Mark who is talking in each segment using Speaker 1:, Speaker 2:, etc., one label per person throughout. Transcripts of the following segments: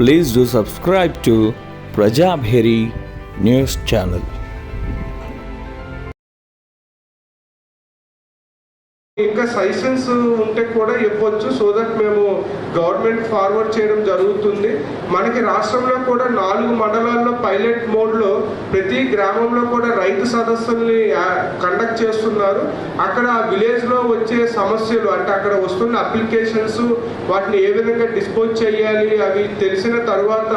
Speaker 1: Please do subscribe to Prajabheri news channel.
Speaker 2: ఇంకా suggestions ఉంటే కూడా ఇవ్వచ్చు సో దట్ మేము గవర్నమెంట్ ఫార్వర్డ్ చేయడం జరుగుతుంది. మనకి రాష్ట్రంలో కూడా నాలుగు మండలాల్లో పైలట్ మోడ్లో ప్రతి గ్రామంలో కూడా రైతు సదస్సుల్ని కండక్ట్ చేస్తున్నారు. అక్కడ ఆ విలేజ్లో వచ్చే సమస్యలు అంటే అక్కడ వస్తున్న అప్లికేషన్స్ వాటిని ఏ విధంగా డిస్పోజ్ చేయాలి అవి తెలిసిన తర్వాత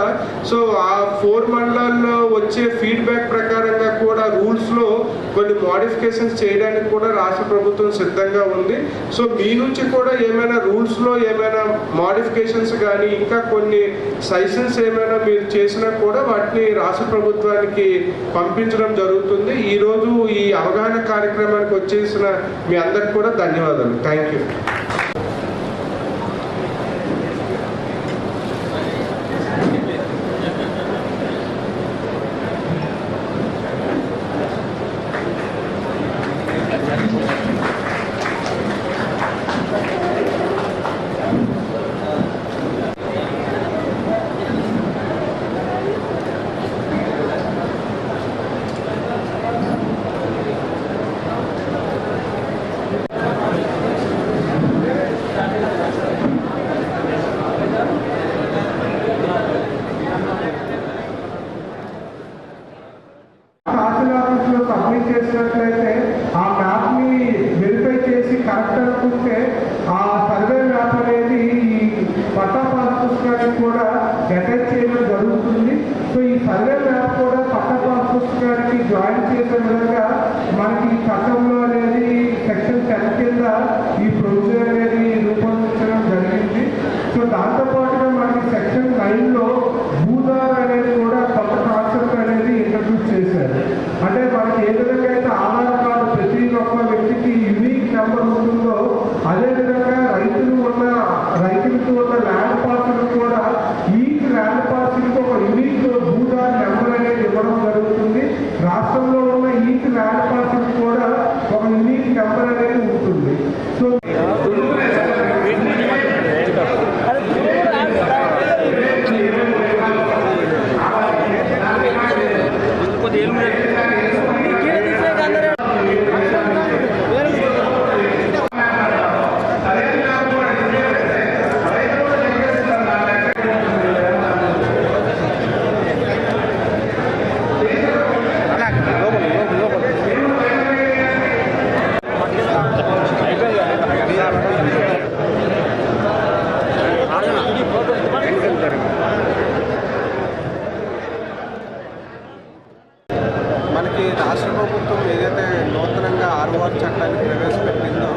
Speaker 2: సో ఆ ఫోర్ మండలాల్లో వచ్చే ఫీడ్బ్యాక్ ప్రకారంగా కూడా రూల్స్లో కొన్ని మోడిఫికేషన్స్ చేయడానికి కూడా రాష్ట్ర ప్రభుత్వం సిద్ధంగా ఉంది. సో మీ నుంచి కూడా ఏమైనా రూల్స్లో ఏమైనా మోడిఫికేషన్స్ కానీ ఇంకా కొన్ని సజెషన్స్ ఏమైనా మీరు చేసినా కూడా వాటిని రాష్ట్ర ప్రభుత్వానికి పంపించడం జరుగుతుంది. ఈరోజు ఈ అవగాహన కార్యక్రమానికి వచ్చేసిన మీ అందరికి కూడా ధన్యవాదాలు. థ్యాంక్ యూ తహసీల్ ఆఫీస్లో సబ్మిట్ చేసినట్లయితే ఆ మ్యాప్ని వెరిఫై చేసి కరెక్ట్ అనుకుంటే ఆ సర్వే మ్యాప్ అనేది ఈ పట్టా పాస్ పుస్తకానికి కూడా అటాచ్ చేయడం జరుగుతుంది సో ఈ సర్వే మ్యాప్ కూడా పట్టా పాస్ పుస్తకానికి జాయిన్ చేసే విధంగా మనకి చట్టంలో అనేది సెక్షన్ టెన్ కింద ఈ ప్రొవిజన్ అనేది రూపొందించడం జరిగింది సో దాంతో పాటుగా మనకి సెక్షన్ నైన్లో భూదార్ అనేది కూడా కొత్త కాన్సెప్ట్ అనేది ఇంట్రడ్యూస్ చేశారు అంటే మనకి ఏ విధంగా అయితే ఆధార్ కార్డు ప్రతి ఒక్క వ్యక్తికి యునిక్ నెంబర్ ఉంటుందో అదే విధంగా రైతులు ఉన్న రైతులకు ఉన్న ల్యాండ్ పార్సల్ కూడా ఈ ల్యాండ్ పార్సల్కి ఒక యునిక్ భూదార్ నెంబర్ అనేది ఇవ్వడం జరుగుతుంది రాష్ట్రంలో ఉన్న ఈ ల్యాండ్ పార్సల్ కూడా ఒక యునిక్ నెంబర్ అనేది ఉంటుంది సో
Speaker 3: మనకి రాష్ట్ర ప్రభుత్వం ఏదైతే నూతనంగా ఆర్ఓఆర్ చట్టాన్ని ప్రవేశపెట్టిందో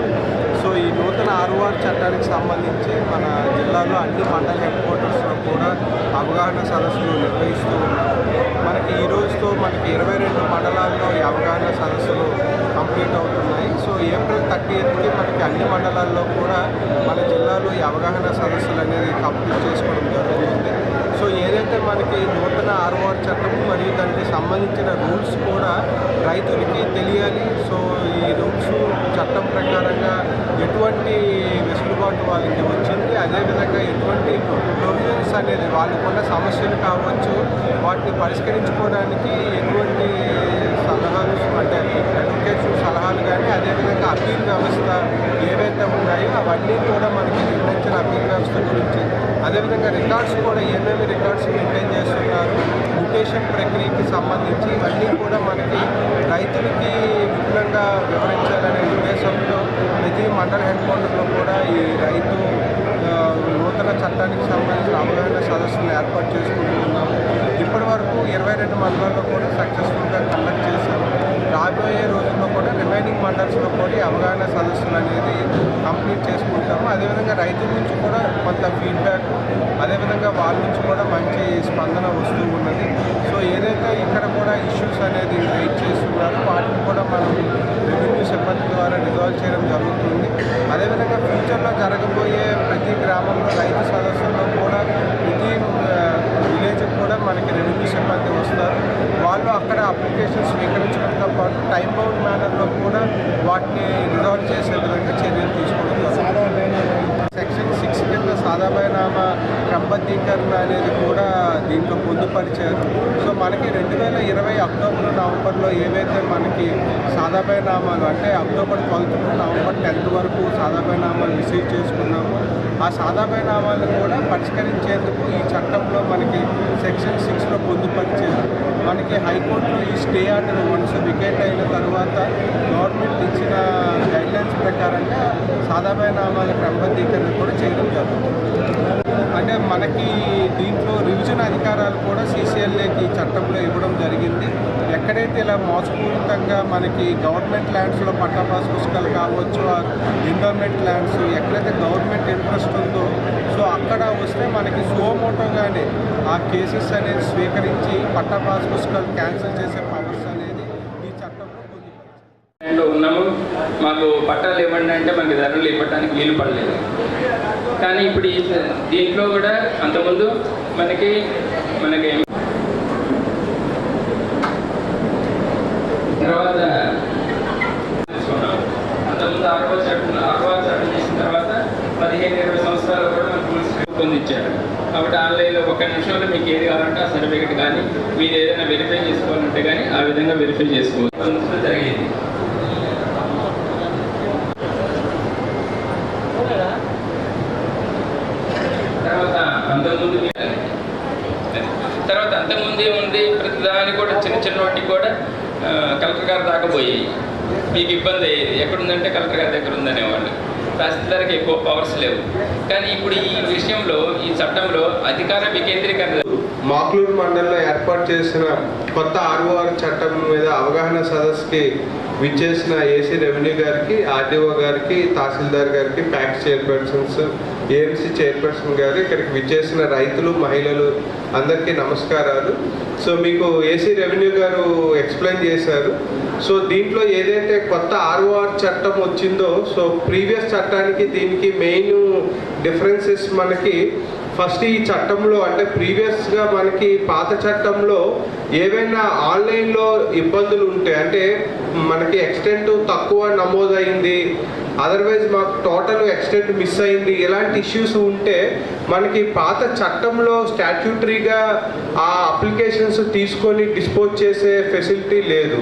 Speaker 3: సో ఈ నూతన ఆర్ఓఆర్ చట్టానికి సంబంధించి మన జిల్లాలో అన్ని మండల హెడ్ క్వార్టర్స్లో కూడా అవగాహన సదస్సులు నిర్వహిస్తూ ఉన్నారు మనకి ఈ రోజుతో మనకి ఇరవై రెండు మండలాల్లో ఈ అవగాహన సదస్సులు కంప్లీట్ అవుతున్నాయి. సో ఏప్రిల్ థర్టీ ఎయిత్కి మనకి అన్ని మండలాల్లో కూడా మన జిల్లాలో ఈ అవగాహన సదస్సులు అనేది కంప్లీట్ చేసుకోవడం జరుగుతుంది. సో ఏదైతే మనకి నూతన ఆర్ఓఆర్ చట్టం మరియు దానికి సంబంధించిన రూల్స్ కూడా రైతులకి తెలియాలి సో ఈ రూల్స్ చట్టం ప్రకారంగా ఎటువంటి వెసులుబాటు వాళ్ళకి వచ్చింది అదేవిధంగా ఎటువంటి ప్రొవిజన్స్ అనేది వాళ్ళకున్న సమస్యలు కావచ్చు వాటిని పరిష్కరించుకోవడానికి ఎటువంటి సలహాలు అంటే అడ్వకేషన్ సలహాలు కానీ అదేవిధంగా అప్పీల్ వ్యవస్థ ఏవైతే ఉన్నాయో అవన్నీ కూడా మనకి నిర్ణయించిన అప్పీల్ వ్యవస్థ గురించి అదేవిధంగా రికార్డ్స్ కూడా ఏమేమి రికార్డ్స్ మెయింటైన్ చేస్తున్నారు మ్యూటేషన్ ప్రక్రియకి సంబంధించి ఇవన్నీ కూడా మనకి రైతులకి విపులంగా వివరించాలనే ఉద్దేశంతో ప్రతి మండల హెడ్ క్వార్టర్లో కూడా ఈ రైతు నూతన చట్టానికి సంబంధించిన అవగాహన సదస్సులు ఏర్పాటు చేసుకుంటున్నాము. ఇప్పటి వరకు ఇరవై రెండు మండలాల్లో కూడా సక్సెస్ఫుల్గా కండక్ట్ చేశాము. రాబోయే రోజుల్లో కూడా రిమైనింగ్ మండల్స్లో కూడా అవగాహన సదస్సులు అనేది కంప్లీట్ చేసుకుంటాము. అదేవిధంగా రైతుల నుంచి కూడా కొంత ఫీడ్బ్యాక్ అదేవిధంగా వాళ్ళ నుంచి కూడా మంచి స్పందన వస్తూ ఉన్నది. సో ఏదైతే ఇక్కడ కూడా ఇష్యూస్ అనేది రైట్ చేస్తున్నారో వాటిని కూడా మనం రెవెన్యూ సిబ్బంది ద్వారా రిజాల్వ్ చేయడం జరుగుతుంది. అదేవిధంగా ఫ్యూచర్లో జరగబోయే ప్రతి గ్రామంలో రైతు సదస్సుల్లో కూడా ప్రతి మనకి రెవెన్యూ సిబ్బంది వస్తారు. వాళ్ళు అక్కడ అప్లికేషన్ స్వీకరించడంతో పాటు టైం బౌండ్ మేనర్లో కూడా వాటిని రిజాల్వ్ చేసే విధంగా క్రమబద్ధీకరణ అనేది కూడా దీంట్లో పొందుపరిచారు. సో మనకి రెండు వేల ఇరవై అక్టోబర్ నవంబర్లో ఏవైతే మనకి సాదాబైనామాలు అంటే అక్టోబర్ ట్వెల్త్ నవంబర్ టెన్త్ వరకు సాదాబైనామాలు రిసీవ్ చేసుకున్నాము. ఆ సాదాబైనామాలను కూడా పరిష్కరించేందుకు ఈ చట్టంలో మనకి సెక్షన్ సిక్స్లో పొందుపరిచారు. మనకి హైకోర్టులో ఈ స్టే ఆర్డర్ వన్స్ వికెట్ అయిన తర్వాత గవర్నమెంట్ ఇచ్చిన గైడ్లైన్స్ ప్రకారంగా సాదాబైనామాల క్రమబద్ధీకరణ కూడా చేయడం జరుగుతుంది. అంటే మనకి దీంట్లో రివిజన్ అధికారాలు కూడా సీసీఎల్ఏకి చట్టంలో ఇవ్వడం జరిగింది. ఎక్కడైతే ఇలా మోసపూరితంగా మనకి గవర్నమెంట్ ల్యాండ్స్లో పట్టా పాస్ పుస్తకాలు కావచ్చు ఎండోమెంట్ ల్యాండ్స్ ఎక్కడైతే గవర్నమెంట్ ఇంట్రెస్ట్ ఉందో సో అక్కడ వస్తే మనకి సువమోటోగానే ఆ కేసెస్ అనేది స్వీకరించి పట్టా పాస్ పుస్తకాలు క్యాన్సిల్ చేసే పవర్స్ అనేది ఈ చట్టంలో
Speaker 4: ఉన్నాము. మాకు పట్టాలు ఇవ్వండి అంటే మనకి ధరలు ఇవ్వడానికి వీలు పడలేదు. కానీ ఇప్పుడు దీంట్లో కూడా అంతకుముందు మనకి మనకి తర్వాత అంతకుముందు ఆరవ చట్టం ఆరవ చట్టం చేసిన తర్వాత పదిహేను ఇరవై సంవత్సరాలు కూడా మనకు రూపొందించారు. కాబట్టి ఆన్లైన్లో ఒక నిమిషంలో మీకు ఏది కావాలంటే ఆ సర్టిఫికేట్ కానీ మీరు ఏదైనా వెరిఫై చేసుకోవాలంటే కానీ ఆ విధంగా వెరిఫై చేసుకోవచ్చు. జరిగింది తర్వాత అంతకుముందు తర్వాత అంతకుముందు ఏముంది ప్రతి దానికి కూడా చిన్న వాటికి కూడా కలెక్టర్ గారు దాకా పోయాయి మీకు ఇబ్బంది అయ్యేది. ఎక్కడుందంటే కలెక్టర్ గారి దగ్గర ఉందనేవాళ్ళు. తహసీల్దార్కి ఎక్కువ పవర్స్ లేవు. కానీ ఇప్పుడు ఈ విషయంలో ఈ చట్టంలో అధికార వికేంద్రీకరణ
Speaker 3: మాక్లూరు మండలంలో ఏర్పాటు చేసిన కొత్త ఆర్ఓఆర్ చట్టం మీద అవగాహన సదస్సుకి విచ్చేసిన ఏసీ రెవెన్యూ గారికి ఆర్డీఓ గారికి తహసీల్దార్ గారికి ప్యాక్స్ చైర్పర్సన్స్ ఏఎంసీ చైర్పర్సన్ గారు ఇక్కడికి విచ్చేసిన రైతులు మహిళలు అందరికీ నమస్కారాలు. సో మీకు ఏసీ రెవెన్యూ గారు ఎక్స్ప్లెయిన్ చేశారు. సో దీంట్లో ఏదైతే కొత్త ఆర్ఓఆర్ చట్టం వచ్చిందో సో ప్రీవియస్ చట్టానికి దీనికి మెయిన్ డిఫరెన్సెస్ మనకి ఫస్ట్ ఈ చట్టంలో అంటే ప్రీవియస్గా మనకి పాత చట్టంలో ఏవైనా ఆన్లైన్లో ఇబ్బందులు ఉంటే అంటే మనకి ఎక్స్టెంట్ తక్కువ నమోదైంది అదర్వైజ్ మాకు టోటల్ ఎక్స్టెంట్ మిస్ అయింది. ఇలాంటి ఇష్యూస్ ఉంటే మనకి పాత చట్టంలో స్టాట్యూటరీగా ఆ అప్లికేషన్స్ తీసుకొని డిస్పోజ్ చేసే ఫెసిలిటీ లేదు.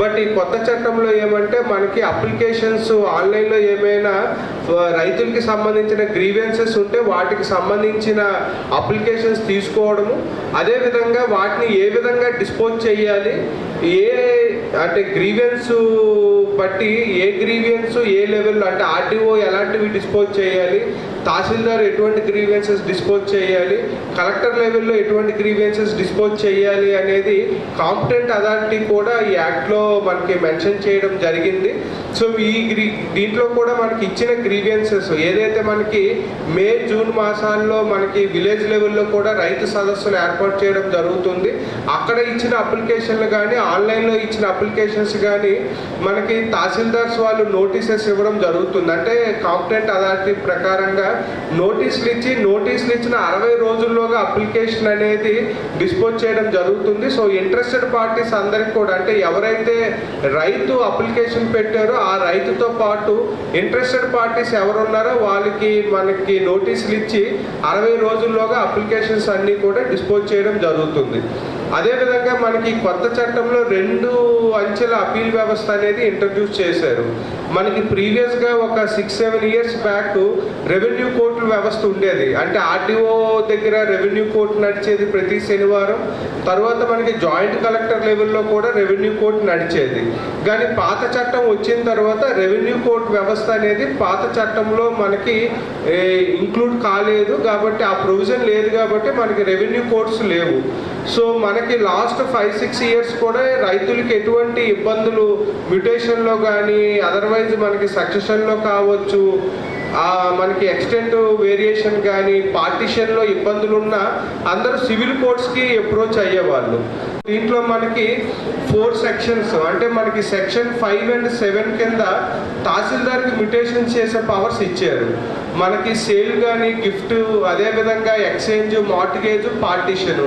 Speaker 3: బట్ ఈ కొత్త చట్టంలో ఏమంటే మనకి అప్లికేషన్స్ ఆన్లైన్లో ఏమైనా రైతులకి సంబంధించిన గ్రీవెన్సెస్ ఉంటే వాటికి సంబంధించిన అప్లికేషన్స్ తీసుకోవడము. అదేవిధంగా వాటిని ఏ విధంగా డిస్పోజ్ చేయాలి ఏ అంటే గ్రీవియన్స్ బట్టి ఏ గ్రీవియన్స్ ఏ లెవెల్లో అంటే ఆర్టీఓ ఎలాంటివి డిస్పోజ్ చేయాలి తహసీల్దార్ ఎటువంటి గ్రీవియన్సెస్ డిస్పోజ్ చేయాలి కలెక్టర్ లెవెల్లో ఎటువంటి గ్రీవియన్సెస్ డిస్పోజ్ చేయాలి అనేది కాంపిటెంట్ అథారిటీ కూడా ఈ యాక్ట్లో మనకి మెన్షన్ చేయడం జరిగింది. సో ఈ గ్రీ దీంట్లో కూడా మనకి ఇచ్చిన గ్రీవియన్సెస్ ఏదైతే మనకి మే జూన్ మాసాల్లో మనకి విలేజ్ లెవెల్లో కూడా రైతు సదస్సులు ఏర్పాటు చేయడం జరుగుతుంది. అక్కడ ఇచ్చిన అప్లికేషన్లు కానీ ఆన్లైన్లో ఇచ్చిన అప్లికేషన్స్ కానీ మనకి తహసీల్దార్స్ వాళ్ళు నోటీసెస్ ఇవ్వడం జరుగుతుంది. అంటే కాంపిటెంట్ అథారిటీ ప్రకారంగా నోటీసులు ఇచ్చి నోటీసులు ఇచ్చిన అరవై రోజుల్లోగా అప్లికేషన్ అనేది డిస్పోజ్ చేయడం జరుగుతుంది. సో ఇంట్రెస్టెడ్ పార్టీస్ అందరికి కూడా అంటే ఎవరైతే రైతు అప్లికేషన్ పెట్టారో ఆ రైతుతో పాటు ఇంట్రెస్టెడ్ పార్టీస్ ఎవరున్నారో వాళ్ళకి మనకి నోటీసులు ఇచ్చి అరవై రోజుల్లోగా అప్లికేషన్స్ అన్నీ కూడా డిస్పోజ్ చేయడం జరుగుతుంది. అదేవిధంగా మనకి కొత్త చట్టంలో రెండు అంచెల అపీల్ వ్యవస్థ అనేది ఇంట్రడ్యూస్ చేశారు. మనకి ప్రీవియస్గా ఒక six seven years back revenue కోర్టుల వ్యవస్థ ఉండేది. అంటే ఆర్టీఓ దగ్గర రెవెన్యూ కోర్టు నడిచేది ప్రతి శనివారం. తర్వాత మనకి జాయింట్ కలెక్టర్ లెవెల్లో కూడా రెవెన్యూ కోర్టు నడిచేది. కానీ పాత చట్టం వచ్చిన తర్వాత రెవెన్యూ కోర్టు వ్యవస్థ అనేది పాత చట్టంలో మనకి ఇంక్లూడ్ కాలేదు కాబట్టి ఆ ప్రొవిజన్ లేదు కాబట్టి మనకి రెవెన్యూ కోర్ట్స్ లేవు. సో మనకి లాస్ట్ ఫైవ్ సిక్స్ ఇయర్స్ కూడా రైతులకి ఎటువంటి ఇబ్బందులు మ్యూటేషన్లో కానీ అదర్వైజ్ మనకి సక్సెషన్లో కావచ్చు మనకి ఎక్స్టెంట్ వేరియేషన్ కానీ పార్టిషన్లో ఇబ్బందులున్నా అందరూ సివిల్ కోర్ట్స్కి అప్రోచ్ అయ్యేవాళ్ళు. దీంట్లో మనకి ఫోర్ సెక్షన్స్ అంటే మనకి సెక్షన్ ఫైవ్ అండ్ సెవెన్ కింద తహసీల్దార్కి మ్యూటేషన్ చేసే పవర్స్ ఇచ్చారు. మనకి సేల్ కానీ గిఫ్ట్ అదేవిధంగా ఎక్స్చేంజ్ మార్టిగేజ్ పార్టీషన్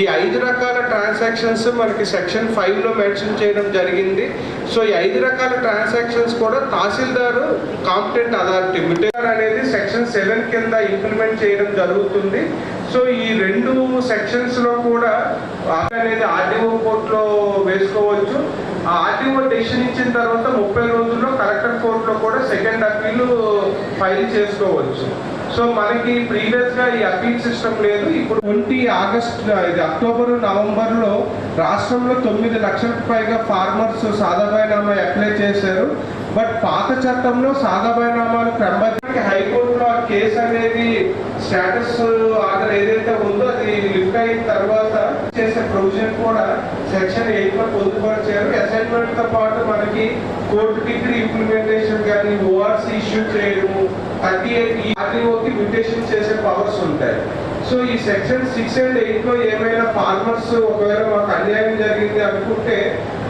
Speaker 3: ఈ ఐదు రకాల ట్రాన్సాక్షన్స్ మనకి సెక్షన్ ఫైవ్లో మెన్షన్ చేయడం జరిగింది. సో ఈ ఐదు రకాల ట్రాన్సాక్షన్స్ కూడా తహసీల్దారు కాంపిటెంట్ అథారిటీ మిటర్ అనేది సెక్షన్ సెవెన్ కింద ఇంప్లిమెంట్ చేయడం జరుగుతుంది. సో ఈ రెండు సెక్షన్స్లో కూడా అనేది ఆర్డీఓ కోర్టులో వేసుకోవచ్చు. ఆ ఆర్డీఓ డెసిషన్ ఇచ్చిన తర్వాత ముప్పై రోజుల్లో కలెక్టర్ కోర్టులో కూడా సెకండ్ అప్పీల్ ఫైల్ చేసుకోవచ్చు. సో మనకి ప్రీవియస్గా ఈ అప్పీల్ సిస్టమ్ లేదు. ఇప్పుడు ట్వంటీ ఆగస్ట్ ఇది అక్టోబర్ నవంబర్లో రాష్ట్రంలో తొమ్మిది లక్షలకు పైగా ఫార్మర్స్ సాధారణ అప్లై చేశారు. బట్ పాత చట్టంలో సాదాబాయినామాలు క్రమబద్ధంగా హైకోర్టులో ఆ కేసు అనేది స్టేటస్ ఆర్డర్ ఏదైతే ఉందో అది లిఫ్ట్ అయిన తర్వాత చేసే ప్రొవిజన్ కూడా సెక్షన్ ఎయిట్లో పొందుపరిచారు. అసైన్మెంట్తో పాటు మనకి కోర్టు డిగ్రీ ఇంప్లిమెంటేషన్ కానీ ఓఆర్సీ ఇష్యూ చేయడము థర్టీ ఎయిట్ ఆర్డీఓకి మ్యూటేషన్ చేసే పవర్స్ ఉంటాయి. సో ఈ సెక్షన్ సిక్స్ అండ్ ఎయిట్లో ఏమైనా ఫార్మర్స్ ఒకవేళ మాకు అన్యాయం జరిగింది అనుకుంటే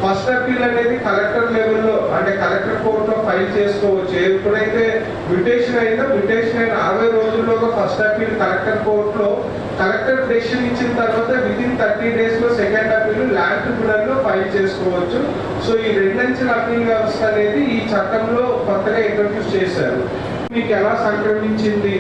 Speaker 3: ఫస్ట్ అప్పీల్ అనేది కలెక్టర్ లెవెల్లో అంటే కలెక్టర్ కోర్టులో ఫైల్ చేసుకోవచ్చు. ఎప్పుడైతే మ్యూటేషన్ అయిందో మ్యూటేషన్ అయిన అరవై రోజుల్లోగా ఫస్ట్ అప్పీల్ కలెక్టర్ కోర్టులో కలెక్టర్ డెసిషన్ ఇచ్చిన తర్వాత విత్ ఇన్ థర్టీ డేస్లో సెకండ్ అప్పీల్ ల్యాండ్ ట్రిబ్యునల్లో ఫైల్ చేసుకోవచ్చు. సో ఈ రెండంచెల అప్పీల్ వ్యవస్థ అనేది ఈ చట్టంలో కొత్తగా ఇంట్రడ్యూస్ చేశారు. మీకు ఎలా సంక్రమించింది?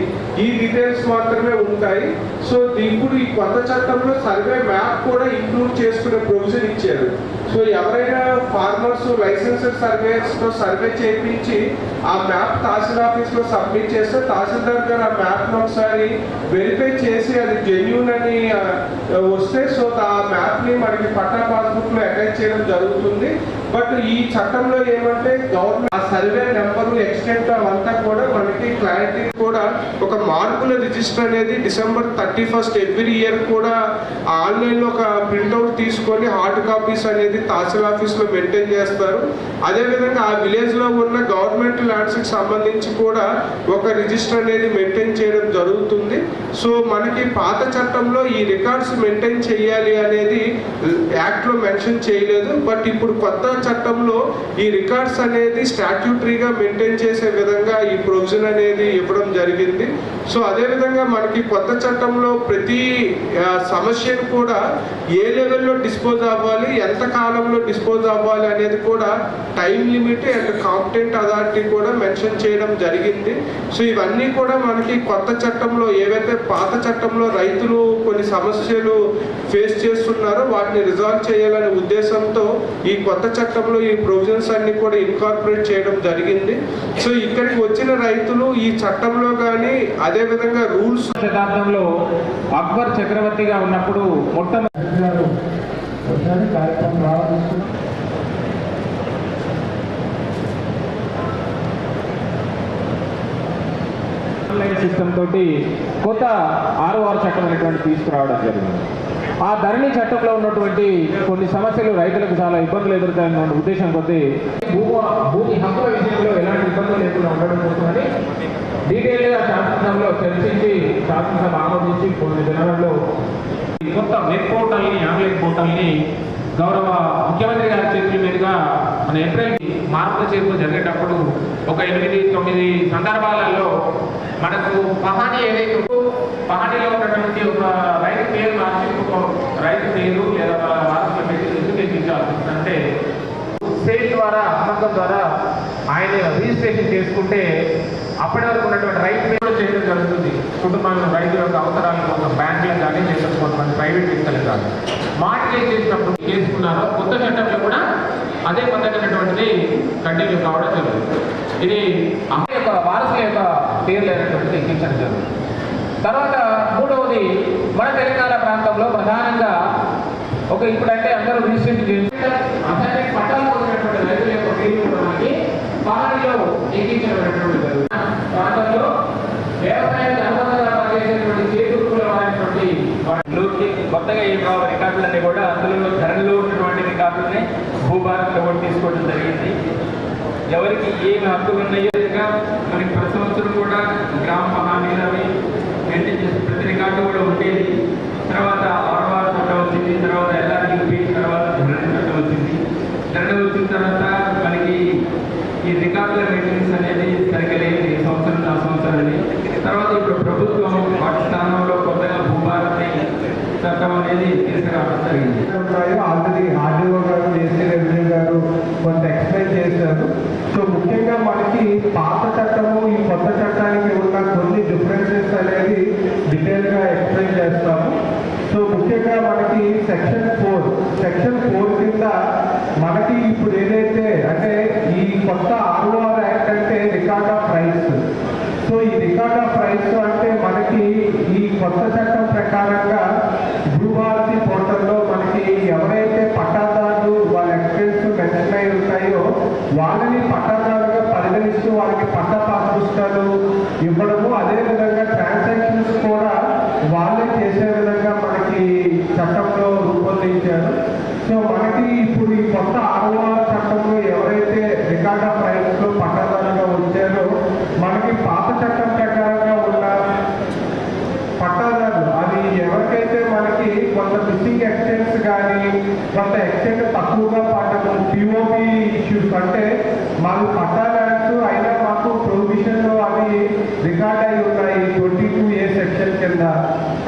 Speaker 3: ఈ డీటెయిల్స్ మాత్రమే ఉంటాయి. సో ఇప్పుడు ఈ కొత్త చట్టంలో సర్వే మ్యాప్ కూడా ఇంక్లూడ్ చేసుకునే ప్రొవిజన్ ఇచ్చారు. సో ఎవరైనా ఫార్మర్స్ లైసెన్స్డ్ సర్వేస్ సర్వే చేయించి ఆ మ్యాప్ తహసీల్ ఆఫీస్లో సబ్మిట్ చేస్తే తహసీల్దార్ గారు ఆ మ్యాప్ ఒకసారి వెరిఫై చేసి అది జెన్యున్ అని వస్తే సో ఆ మ్యాప్ని మనకి పట్టా పాస్బుక్లో అటాచ్ చేయడం జరుగుతుంది. బట్ ఈ చట్టంలో ఏమంటే గవర్నమెంట్ ఆ సర్వే నెంబర్ ఎక్స్టెంట్ అవంతా కూడా మనకి క్లారిటీ కూడా ఒక మార్పుల రిజిస్టర్ అనేది December thirty first every year కూడా ఆన్లైన్లో ఒక ప్రింట్అవుట్ తీసుకొని హార్డ్ కాపీస్ అనేది తహసీల్ ఆఫీస్లో మెయింటైన్ చేస్తారు. అదేవిధంగా ఆ విలేజ్లో ఉన్న గవర్నమెంట్ ల్యాండ్స్కి సంబంధించి కూడా ఒక రిజిస్టర్ అనేది మెయింటైన్ చేయడం జరుగుతుంది. సో మనకి పాత చట్టంలో ఈ రికార్డ్స్ మెయింటైన్ చేయాలి అనేది యాక్ట్లో మెన్షన్ చేయలేదు. బట్ ఇప్పుడు కొత్త చట్టంలో ఈ రికార్డ్స్ అనేది స్టాట్యూటరీగా మెయింటైన్ చేసే విధంగా ఈ ప్రొవిజన్ అనేది ఇవ్వడం జరిగింది. సో అదే విధంగా మనకి కొత్త చట్టంలో ప్రతి సమస్యను కూడా ఏ లెవెల్లో డిస్పోజ్ అవ్వాలి ఎంత కాలంలో డిస్పోజ్ అవ్వాలి అనేది కూడా time limit and competent authority కూడా మెన్షన్ చేయడం జరిగింది. సో ఇవన్నీ కూడా మనకి కొత్త చట్టంలో ఏవైతే పాత చట్టంలో రైతులు కొన్ని సమస్యలు ఫేస్ చేస్తున్నారో వాటిని రిజాల్వ్ చేయాలనే ఉద్దేశంతో ఈ కొత్త చట్టంలో ఈ ప్రొవిజన్స్ అన్ని కూడా ఇన్కార్పొరేట్ చేయడం జరిగింది. సో ఇక్కడికి వచ్చిన రైతులు ఈ చట్టంలో కానీ అదే విధంగా రూల్స్
Speaker 5: శతాబ్దంలో అక్బర్ చక్రవర్తిగా ఉన్నప్పుడు మొట్టమొదటి సిస్టమ్ తోటి కొత్త ఆరు ఆరు చట్టం అనేటువంటి తీసుకురావడం జరిగింది. ఆ ధరణి చట్టంలో ఉన్నటువంటి కొన్ని సమస్యలు రైతులకు చాలా ఇబ్బందులు ఎదురుతాయన్న ఉద్దేశం కొద్దీ భూమి భూమి హక్కుల విషయంలో ఎలాంటి ఇబ్బందులు లేకుండా ఉండడం కోసమని డీటెయిల్గా శాసనసభలో చర్చించి శాసనసభ ఆమోదించి కొన్ని దినాలలో ఈ కొత్త వెబ్ పోర్టల్ని ఆన్లైన్ పోర్టల్ని గౌరవ ముఖ్యమంత్రి గారి చేతుల మీదుగా మన ఏప్రిల్ మార్పుల చేతులు జరిగేటప్పుడు ఒక ఎనిమిది తొమ్మిది సందర్భాలలో మనకు పహాని ఏదైతే ఉందో పహానీలో ఉన్నటువంటి ఒక రైతు పేరు మార్చి ఒక రైతు పేరు లేదా వాళ్ళ వారసుల పేరు ఎందుకు ఎక్కించాల్సి అంటే సేల్ ద్వారా అమ్మకం ద్వారా ఆయన రిజిస్ట్రేషన్ చేసుకుంటే అప్పటి వరకు ఉన్నటువంటి రైతు పేరు చేయడం జరుగుతుంది. కుటుంబాలను రైతుల యొక్క అవసరాల కోసం బ్యాంకులకు కానీ లేదా కొంతమంది ప్రైవేట్ వ్యక్తులకు కానీ. మార్కెట్ చేసినప్పుడు చేసుకున్నారో కొత్త చట్టంలో కూడా అదే పద్ధతినటువంటిది కంటిన్యూ కావడం జరుగుతుంది. ఇది అమ్మ యొక్క వారసుల యొక్క పేర్లు అనేటువంటిది ఎక్కించడం జరుగుతుంది. తర్వాత మూడవది మన తెలంగాణ ప్రాంతంలో ప్రధానంగా ఒక ఇప్పుడంటే అందరూ రిజిస్ట్రేషన్ చేసి అసైన్మెంట్ పట్టాలు పొందినటువంటి రైతుల యొక్క పేర్లు కూడా మనకి పహాడీలో ఎక్కించినటువంటి జరుగుతుంది ప్రాంతంలో వ్యవసాయానికి అనుబంధంగా పనిచేసేటువంటి చేతుర్కుల వారైనటువంటి
Speaker 4: లోకి కొత్తగా ఏం కావాలి రికార్డులన్నీ కూడా అందులో ధరలో ఉన్నటువంటి రికార్డులని భూభారతిలో కూడా తీసుకోవడం జరిగింది. ఎవరికి ఏమి హక్కులు ఉన్నాయో ఇంకా మనకి అనేది తీసుకురావడం జరిగింది.
Speaker 3: ఆల్రెడీ ఆర్డీఓ గారు ఏసీ రెవెన్యూ గారు కొంత ఎక్స్ప్లెయిన్ చేశారు. సో ముఖ్యంగా మనకి పాత చట్టము ఈ కొత్త చట్టానికి ఉన్న కొన్ని డిఫరెన్సెస్ అనేది డీటెయిల్గా ఎక్స్ప్లెయిన్ చేస్తాము. సో ముఖ్యంగా మనకి సెక్షన్ ఫోర్ సెక్షన్ ఫోర్ కింద మనకి ఇప్పుడు ఏదైతే అంటే ఈ కొత్త ఆర్ఓఆర్ యాక్ట్ అంటే రికార్డ్ ఆఫ్ రైట్స్ సో ఈ రికార్డ్ ఆఫ్ రైట్స్ అంటే మనకి ఈ కొత్త చట్టం ప్రకారంగా India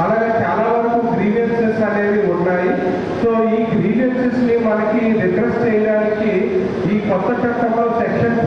Speaker 3: అలాగే చాలా వరకు గ్రీవెన్సెస్ అనేవి ఉన్నాయి. సో ఈ గ్రీవెన్సెస్ని మనకి రిక్వెస్ట్ చేయడానికి ఈ కొత్త చట్టంలో సెక్షన్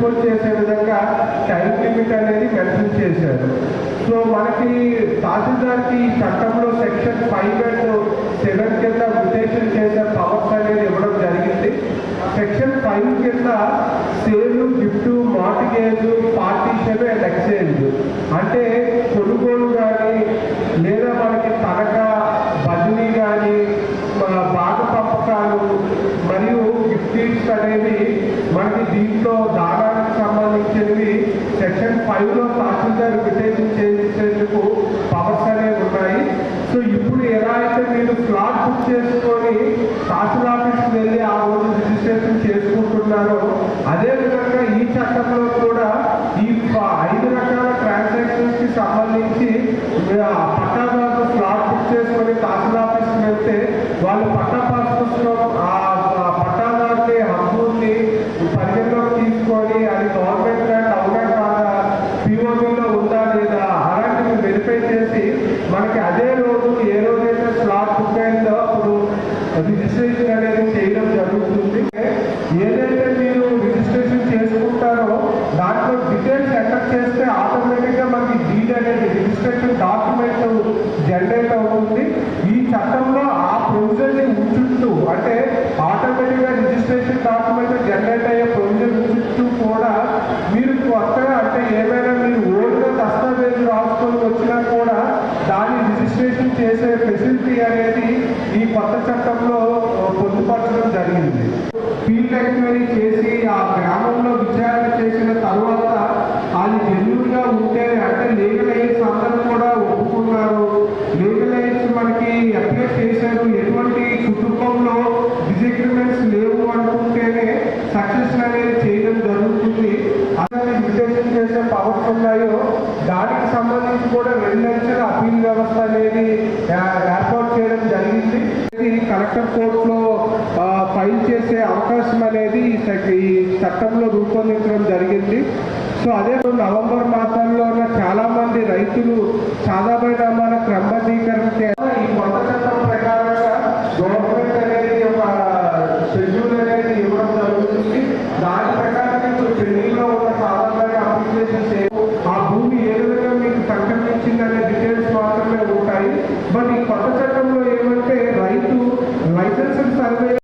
Speaker 3: ఎన్ఫోర్స్ చేసే విధంగా టైం లిమిట్ అనేది మెన్షన్ చేశారు. సో మనకి తహసీల్దార్కి ఈ చట్టంలో సెక్షన్ ఫైవ్ అండ్ సెవెన్ కింద మ్యూటేషన్ చేసే పవర్స్ అనేది ఇవ్వడం జరిగింది. సెక్షన్ ఫైవ్ కింద వాళ్ళు పట్టా పాస్ పుస్తకం వ్యవస్థ అనేది ఏర్పాటు చేయడం జరిగింది. కలెక్టర్ కోర్టులో ఫైల్ చేసే అవకాశం అనేది ఈ చట్టంలో రూపొందించడం జరిగింది. సో అదే నవంబర్ మాసంలో చాలా మంది రైతులు సాదాబాయి నామాల క్రమబద్ధీకరణ ఈ కొత్త చట్టం